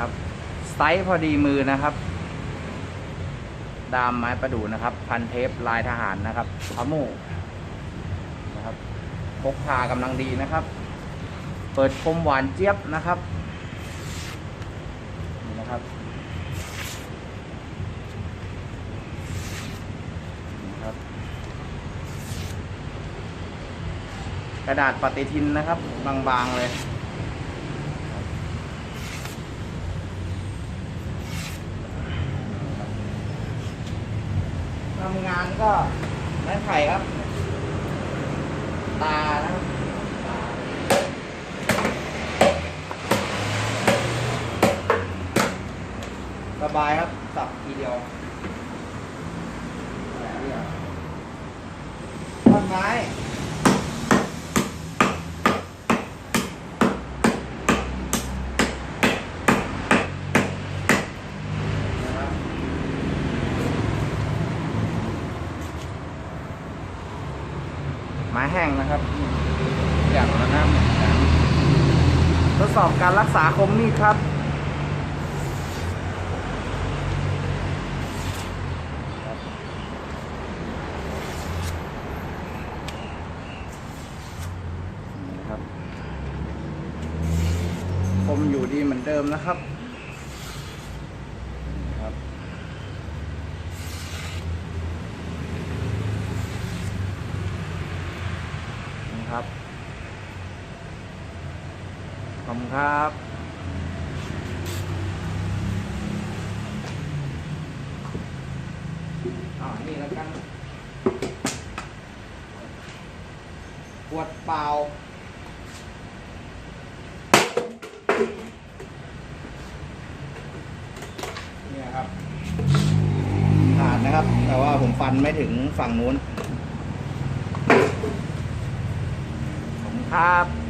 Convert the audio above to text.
นะครับ ไซส์พอดีมือนะครับ ดามไม้ประดู่นะครับ พันเทปลายทหารนะครับพะโมูนะครับพกพากำลังดีนะครับ เปิดคมหวานเจี๊ยบนะครับนี่นะครับนี่ครับ กระดาษปฏิทินนะครับ บางๆเลยำงานก็ไม้ไผ่ครับ ตานะครับสบายครับสับทีเดียวแบบนี้อะต้นไม้นะครับ ไม้แห้งนะครับอย่างละน้ำเหมือนกันทดสอบการรักษาคมมีดครับนะครับคมอยู่ดีเหมือนเดิมนะครับนี่ครับ นี่ ครับ ขอบคุณครับอ่านี่แล้วกันขวดเปล่าเนี่ยครับขาดนะครับ แต่ว่าผมฟันไม่ถึงฝั่งนู้น ขอบคุณ ครับ